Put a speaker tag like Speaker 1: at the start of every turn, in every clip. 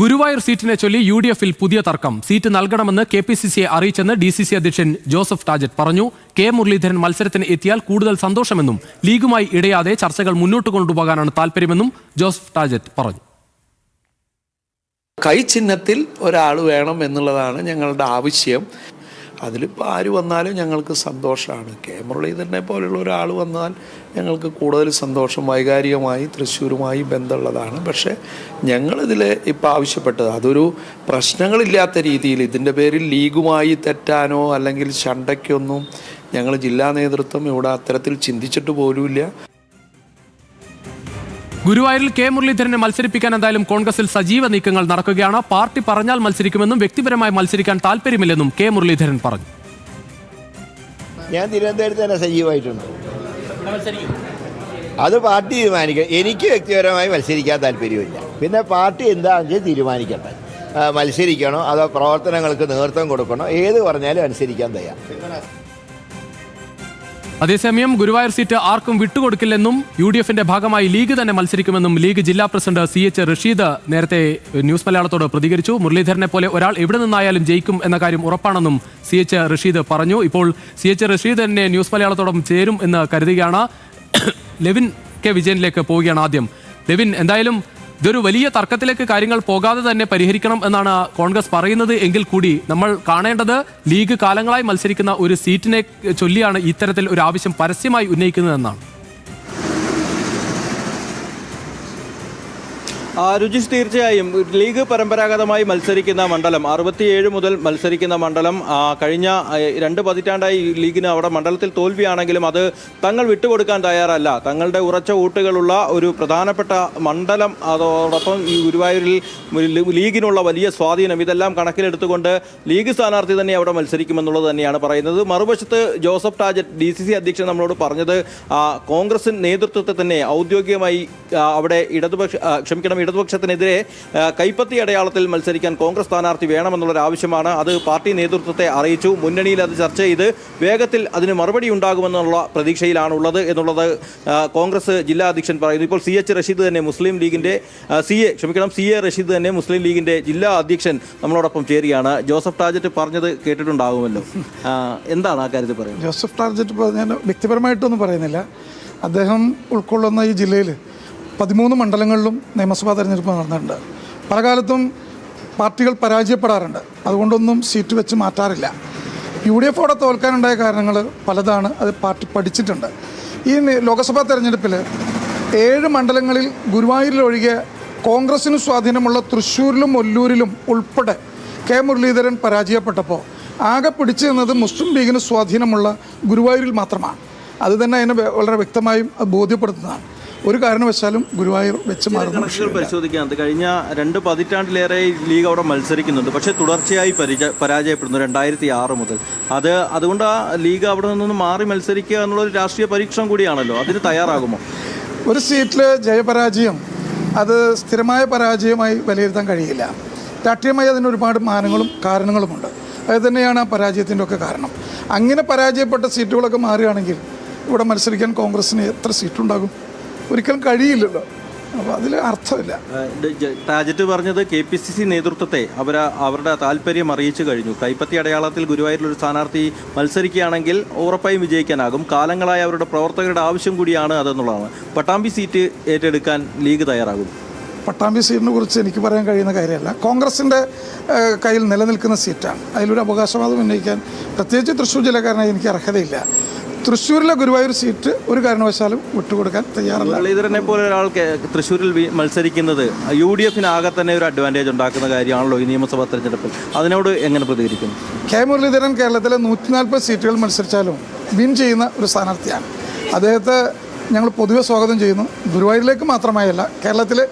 Speaker 1: ഗുരുവായൂർ സീറ്റിനെ ചൊല്ലി U D എഫിൽ പുതിയ തർക്കം. സീറ്റ് നൽകണമെന്ന് കെ പി സി സിയെ അറിയിച്ചെന്ന് ഡി സി സി അധ്യക്ഷൻ ജോസഫ് ടാജറ്റ് പറഞ്ഞു. കെ മുരളീധരൻ മത്സരത്തിന് എത്തിയാൽ കൂടുതൽ സന്തോഷമെന്നും ലീഗുമായി ഇടയാതെ ചർച്ചകൾ മുന്നോട്ട് കൊണ്ടുപോകാനാണ് താൽപര്യമെന്നും ജോസഫ് ടാജറ്റ് പറഞ്ഞു.
Speaker 2: കൈ ചിഹ്നത്തിൽ ഒരാൾ വേണം എന്നുള്ളതാണ് ഞങ്ങളുടെ ആവശ്യം. അതിലിപ്പോൾ ആര് വന്നാലും ഞങ്ങൾക്ക് സന്തോഷമാണ് കെ മുരളീധരനെ പോലെയുള്ള ഒരാൾ വന്നാൽ ഞങ്ങൾക്ക് കൂടുതൽ സന്തോഷം. വൈകാരികമായി തൃശ്ശൂരുമായി ബന്ധമുള്ളതാണ്. പക്ഷേ ഞങ്ങളിതിൽ ഇപ്പോൾ ആവശ്യപ്പെട്ടത് അതൊരു പ്രശ്നങ്ങളില്ലാത്ത രീതിയിൽ ഇതിന്റെ പേരിൽ ലീഗുമായി തെറ്റാനോ അല്ലെങ്കിൽ ചണ്ടയ്ക്കൊന്നും ഞങ്ങൾ ജില്ലാ നേതൃത്വം ഇവിടെ അത്തരത്തിൽ ചിന്തിച്ചിട്ട് പോലുമില്ല.
Speaker 1: ഗുരുവായൂരിൽ കെ മുരളീധരനെ മത്സരിപ്പിക്കാൻ എന്തായാലും കോൺഗ്രസിൽ സജീവ നീക്കങ്ങൾ നടക്കുകയാണ്. പാർട്ടി പറഞ്ഞാൽ മത്സരിക്കുമെന്നും വ്യക്തിപരമായി മത്സരിക്കാൻ താല്പര്യമില്ലെന്നും കെ മുരളീധരൻ പറഞ്ഞു.
Speaker 3: ഞാൻ തിരുവനന്തപുരത്ത് തന്നെ സജീവമായിട്ടുണ്ട്. അത് പാർട്ടി തീരുമാനിക്കും. എനിക്ക് വ്യക്തിപരമായി മത്സരിക്കാൻ താല്പര്യമില്ല പിന്നെ പാർട്ടി എന്താണെന്ന് വെച്ചാൽ തീരുമാനിക്കട്ടെ. മത്സരിക്കണോ? അതോ പ്രവർത്തനങ്ങൾക്ക് നേതൃത്വം കൊടുക്കണോ? ഏത് പറഞ്ഞാലും അനുസരിക്കാൻ തയ്യാർ
Speaker 1: അതേസമയം ഗുരുവായൂർ സീറ്റ് ആർക്കും വിട്ടുകൊടുക്കില്ലെന്നും യു ഡി എഫിന്റെ ഭാഗമായി ലീഗ് തന്നെ മത്സരിക്കുമെന്നും ലീഗ് ജില്ലാ പ്രസിഡന്റ് സി എച്ച് റഷീദ് നേരത്തെ ന്യൂസ് മലയാളത്തോട് പ്രതികരിച്ചു. മുരളീധരനെ പോലെ ഒരാൾ എവിടെ നിന്നായാലും ജയിക്കും എന്ന കാര്യം ഉറപ്പാണെന്നും സി എച്ച് റഷീദ് പറഞ്ഞു. ഇപ്പോൾ സി എച്ച് റഷീദ് തന്നെ ന്യൂസ് മലയാളത്തോടൊപ്പം ചേരും എന്ന് കരുതുകയാണ്. ലെവിൻ കെ വിജയനിലേക്ക് പോവുകയാണ് ആദ്യം. ലെവിൻ എന്തായാലും ഇതൊരു വലിയ തർക്കത്തിലേക്ക് കാര്യങ്ങൾ പോകാതെ തന്നെ പരിഹരിക്കണം എന്നാണ് കോൺഗ്രസ് പറയുന്നത്. എങ്കിൽ കൂടി നമ്മൾ കാണേണ്ടത് ലീഗ് കാലങ്ങളായി മത്സരിക്കുന്ന ഒരു സീറ്റിനെ ചൊല്ലിയാണ് ഇത്തരത്തിൽ ഒരു ആവശ്യം പരസ്യമായി ഉന്നയിക്കുന്നതെന്നാണ്.
Speaker 4: രുചിഷ് തീർച്ചയായും ലീഗ് പരമ്പരാഗതമായി മത്സരിക്കുന്ന മണ്ഡലം. അറുപത്തിയേഴ് മുതൽ മത്സരിക്കുന്ന മണ്ഡലം. കഴിഞ്ഞ രണ്ട് പതിറ്റാണ്ടായി ലീഗിന് അവിടെ മണ്ഡലത്തിൽ തോൽവിയാണെങ്കിലും അത് തങ്ങൾ വിട്ടുകൊടുക്കാൻ തയ്യാറല്ല. തങ്ങളുടെ ഉറച്ച വോട്ടുകളുള്ള ഒരു പ്രധാനപ്പെട്ട മണ്ഡലം അതോടൊപ്പം ഈ ഗുരുവായൂരിൽ ലീഗിനുള്ള വലിയ സ്വാധീനം. ഇതെല്ലാം കണക്കിലെടുത്തുകൊണ്ട് ലീഗ് സ്ഥാനാർത്ഥി തന്നെ അവിടെ മത്സരിക്കുമെന്നുള്ളത് തന്നെയാണ് പറയുന്നത്. മറുവശത്ത് Joseph Tajet D C C അധ്യക്ഷൻ നമ്മളോട് പറഞ്ഞത് ആ, കോൺഗ്രസ് നേതൃത്വത്തെ തന്നെ ഔദ്യോഗികമായി അവിടെ ഇടതുപക്ഷ ക്ഷമിക്കണം ഇടതുപക്ഷത്തിനെതിരെ കൈപ്പത്തി അടയാളത്തിൽ മത്സരിക്കാൻ കോൺഗ്രസ് സ്ഥാനാർത്ഥി വേണമെന്നുള്ളൊരു ആവശ്യമാണ്. അത് പാർട്ടി നേതൃത്വത്തെ അറിയിച്ചു. മുന്നണിയിൽ അത് ചർച്ച ചെയ്ത് വേഗത്തിൽ അതിന് മറുപടി ഉണ്ടാകുമെന്നുള്ള പ്രതീക്ഷയിലാണ് ഉള്ളത് എന്നുള്ളത് കോൺഗ്രസ് ജില്ലാ അധ്യക്ഷൻ പറയുന്നു. ഇപ്പോൾ സി എച്ച് റഷീദ് തന്നെ മുസ്ലിം ലീഗിന്റെ സി എ ക്ഷമിക്കണം സി എ റഷീദ് തന്നെ മുസ്ലിം ലീഗിന്റെ ജില്ലാ അധ്യക്ഷൻ നമ്മളോടൊപ്പം ചേരുകയാണ്. ജോസഫ് ടാജറ്റ് പറഞ്ഞത് കേട്ടിട്ടുണ്ടാകുമല്ലോ. എന്താണ് ആ കാര്യത്തിൽ പറയുന്നത്?
Speaker 5: ജോസഫ് ടാർജറ്റ് ഞാൻ വ്യക്തിപരമായിട്ടൊന്നും പറയുന്നില്ല. അദ്ദേഹം ഉൾക്കൊള്ളുന്ന ഈ ജില്ലയിൽ പതിമൂന്ന് മണ്ഡലങ്ങളിലും നിയമസഭാ തെരഞ്ഞെടുപ്പ് നടന്നിട്ടുണ്ട്. പല കാലത്തും പാർട്ടികൾ പരാജയപ്പെടാറുണ്ട്. അതുകൊണ്ടൊന്നും സീറ്റ് വെച്ച് മാറ്റാറില്ല. യു ഡി എഫോടെ തോൽക്കാനുണ്ടായ കാരണങ്ങൾ പലതാണ്. അത് പാർട്ടി പഠിച്ചിട്ടുണ്ട്. ഈ ലോക്സഭാ തെരഞ്ഞെടുപ്പിൽ ഏഴ് മണ്ഡലങ്ങളിൽ ഗുരുവായൂരിലൊഴികെ കോൺഗ്രസിന് സ്വാധീനമുള്ള തൃശ്ശൂരിലും ഒല്ലൂരിലും ഉൾപ്പെടെ കെ മുരളീധരൻ പരാജയപ്പെട്ടപ്പോൾ ആകെ പിടിച്ചു നിന്നത് മുസ്ലിം ലീഗിന് സ്വാധീനമുള്ള ഗുരുവായൂരിൽ മാത്രമാണ്. അത് തന്നെ അതിനെ വളരെ വ്യക്തമായും ബോധ്യപ്പെടുത്തുന്നതാണ്. ഒരു കാരണവശാലും ഗുരുവായൂർ വെച്ച് മാറുന്ന
Speaker 4: പരിശോധിക്കാം. കഴിഞ്ഞ രണ്ട് പതിറ്റാണ്ടിലേറെ ലീഗ് അവിടെ മത്സരിക്കുന്നുണ്ട്. പക്ഷേ തുടർച്ചയായി പരാജയപ്പെടുന്നു രണ്ടായിരത്തി ആറ് മുതൽ. അത് അതുകൊണ്ട് ആ ലീഗ് അവിടെ നിന്ന് മാറി മത്സരിക്കുക എന്നുള്ള ഒരു രാഷ്ട്രീയ പരീക്ഷണം കൂടിയാണല്ലോ. അതിന് തയ്യാറാകുമോ?
Speaker 5: ഒരു സീറ്റിൽ ജയപരാജയം അത് സ്ഥിരമായ പരാജയമായി വിലയിരുത്താൻ കഴിയില്ല. രാഷ്ട്രീയമായി അതിന് ഒരുപാട് മാനങ്ങളും കാരണങ്ങളുമുണ്ട്. അത് തന്നെയാണ് ആ പരാജയത്തിന്റെ ഒക്കെ കാരണം. അങ്ങനെ പരാജയപ്പെട്ട സീറ്റുകളൊക്കെ മാറുകയാണെങ്കിൽ ഇവിടെ മത്സരിക്കാൻ കോൺഗ്രസ്സിന് എത്ര സീറ്റുണ്ടാകും? ഒരിക്കലും കഴിയില്ലല്ലോ. അപ്പോൾ അതിൽ അർത്ഥമില്ല.
Speaker 4: ടാജറ്റ് പറഞ്ഞത് കെ പി സി സി നേതൃത്വത്തെ അവർ അവരുടെ താല്പര്യം അറിയിച്ചു കഴിഞ്ഞു. കൈപ്പത്തി അടയാളത്തിൽ ഗുരുവായൂരിൽ ഒരു സ്ഥാനാർത്ഥി മത്സരിക്കുകയാണെങ്കിൽ ഉറപ്പായും വിജയിക്കാനാകും. കാലങ്ങളായ അവരുടെ പ്രവർത്തകരുടെ ആവശ്യം കൂടിയാണ് അതെന്നുള്ളതാണ്. പട്ടാമ്പി സീറ്റ് ഏറ്റെടുക്കാൻ ലീഗ് തയ്യാറാകും.
Speaker 5: പട്ടാമ്പി സീറ്റിനെ കുറിച്ച് എനിക്ക് പറയാൻ കഴിയുന്ന കാര്യമല്ല. കോൺഗ്രസിന്റെ കയ്യിൽ നിലനിൽക്കുന്ന സീറ്റാണ്. അതിലൊരു അവകാശവാദം ഉന്നയിക്കാൻ പ്രത്യേകിച്ച് തൃശ്ശൂർ ജില്ലക്കാരനായി എനിക്ക് അർഹതയില്ല. തൃശ്ശൂരിലെ ഗുരുവായൂർ സീറ്റ് ഒരു കാരണവശാലും വിട്ടുകൊടുക്കാൻ തയ്യാറല്ല.
Speaker 4: മുരളീധരനെ പോലെ ഒരാൾ തൃശ്ശൂരിൽ മത്സരിക്കുന്നത് യു ഡി എഫിനാകെ തന്നെ ഒരു അഡ്വാന്റേജ് ഉണ്ടാക്കുന്ന കാര്യമാണല്ലോ ഈ നിയമസഭാ തെരഞ്ഞെടുപ്പിൽ. അതിനോട് എങ്ങനെ പ്രതികരിക്കുന്നു?
Speaker 5: കെ. മുരളീധരൻ കേരളത്തിലെ നൂറ്റി നാൽപ്പത് സീറ്റുകൾ മത്സരിച്ചാലും വിൻ ചെയ്യുന്ന ഒരു സ്ഥാനാർത്ഥിയാണ്. അദ്ദേഹത്തെ ഞങ്ങൾ പൊതുവെ സ്വാഗതം ചെയ്യുന്നു. ഗുരുവായൂരിലേക്ക് മാത്രമായല്ല കേരളത്തിലെ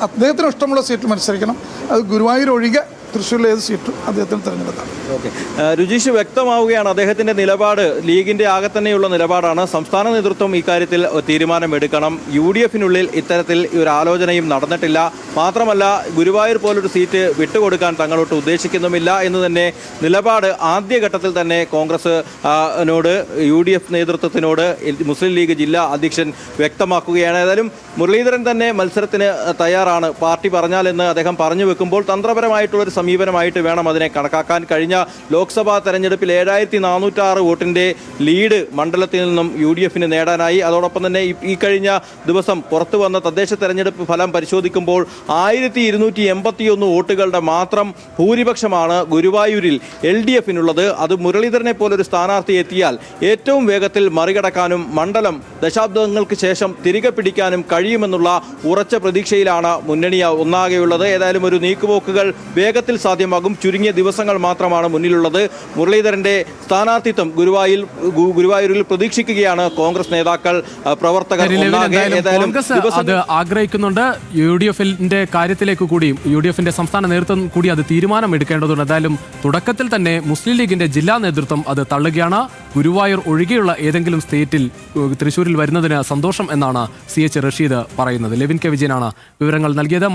Speaker 5: അദ്ദേഹത്തിന് ഇഷ്ടമുള്ള സീറ്റ് മത്സരിക്കണം. അത് ഗുരുവായൂർ ഒഴികെ തൃശ്ശൂരിലെ ഏത് സീറ്റും അദ്ദേഹത്തിന് തിരഞ്ഞെടുക്കാം.
Speaker 4: ഓക്കെ. രുചീഷ് വ്യക്തമാവുകയാണ് അദ്ദേഹത്തിന്റെ നിലപാട് ലീഗിന്റെ ആകെ തന്നെയുള്ള നിലപാടാണ്. സംസ്ഥാന നേതൃത്വം ഇക്കാര്യത്തിൽ തീരുമാനമെടുക്കണം. യു ഡി എഫിനുള്ളിൽ ഇത്തരത്തിൽ ഒരു ആലോചനയും നടന്നിട്ടില്ല. മാത്രമല്ല ഗുരുവായൂർ പോലൊരു സീറ്റ് വിട്ടുകൊടുക്കാൻ തങ്ങളോട്ട് ഉദ്ദേശിക്കുന്നുമില്ല എന്ന് തന്നെ നിലപാട് ആദ്യഘട്ടത്തിൽ തന്നെ കോൺഗ്രസ് ആ, നോട് യു ഡി എഫ് നേതൃത്വത്തിനോട് മുസ്ലിം ലീഗ് ജില്ലാ അധ്യക്ഷൻ വ്യക്തമാക്കുകയാണ്. ഏതായാലും മുരളീധരൻ തന്നെ മത്സരത്തിന് തയ്യാറാണ്. പാർട്ടി പറഞ്ഞാലെന്ന് അദ്ദേഹം പറഞ്ഞു വെക്കുമ്പോൾ തന്ത്രപരമായിട്ടുള്ള ഒരു സമീപനമായിട്ട് വേണം അതിനെ കണക്കാക്കാൻ. കഴിഞ്ഞ ലോക്സഭാ തെരഞ്ഞെടുപ്പിൽ ഏഴായിരത്തി നാനൂറ്റാറ് വോട്ടിന്റെ ലീഡ് മണ്ഡലത്തിൽ നിന്നും യു ഡി എഫിന് നേടാനായി. അതോടൊപ്പം തന്നെ ഈ- കഴിഞ്ഞ ദിവസം പുറത്തു വന്ന തദ്ദേശ തെരഞ്ഞെടുപ്പ് ഫലം പരിശോധിക്കുമ്പോൾ ആയിരത്തി ഇരുന്നൂറ്റി എൺപത്തിയൊന്ന് വോട്ടുകളുടെ മാത്രം ഭൂരിപക്ഷമാണ് ഗുരുവായൂരിൽ എൽ ഡി എഫിനുള്ളത് അത് മുരളീധരനെ പോലൊരു സ്ഥാനാർത്ഥി എത്തിയാൽ ഏറ്റവും വേഗത്തിൽ മറികടക്കാനും മണ്ഡലം ദശാബ്ദങ്ങൾക്ക് ശേഷം തിരികെ പിടിക്കാനും കഴിയുമെന്നുള്ള ഉറച്ച പ്രതീക്ഷയിലാണ് മുന്നണി ഒന്നാകെയുള്ളത്. ഏതായാലും ഒരു നീക്കുപോക്കുകൾ വേഗത്തിൽ സാധ്യമാകും. ചുരുങ്ങിയ ദിവസങ്ങൾ മാത്രമാണ് മുന്നിലുള്ളത്. മുരളീധരന്റെ സ്ഥാനാർത്ഥിത്വം ഗുരുവായൂരിൽ ഗുരുവായൂരിൽ പ്രതീക്ഷിക്കുകയാണ് കോൺഗ്രസ് നേതാക്കൾ. പ്രവർത്തകർ
Speaker 1: അത് ആഗ്രഹിക്കുന്നുണ്ട്. യു ഡി എഫിന്റെ കാര്യത്തിലേക്ക് കൂടിയും യു ഡി എഫിന്റെ സംസ്ഥാന നേതൃത്വം കൂടി അത് തീരുമാനം എടുക്കേണ്ടതുണ്ട് എന്തായാലും തുടക്കത്തിൽ തന്നെ മുസ്ലിം ലീഗിന്റെ ജില്ലാ നേതൃത്വം അത് തള്ളുകയാണ്. ഗുരുവായൂർ ഒഴികെയുള്ള ഏതെങ്കിലും സ്റ്റേറ്റിൽ തൃശൂരിൽ വരുന്നതിന് സന്തോഷം എന്നാണ് സി എച്ച് റഷീദ് പറയുന്നത്. ലെവിൻ കെ വിജയനാണ് വിവരങ്ങൾ നൽകിയത്.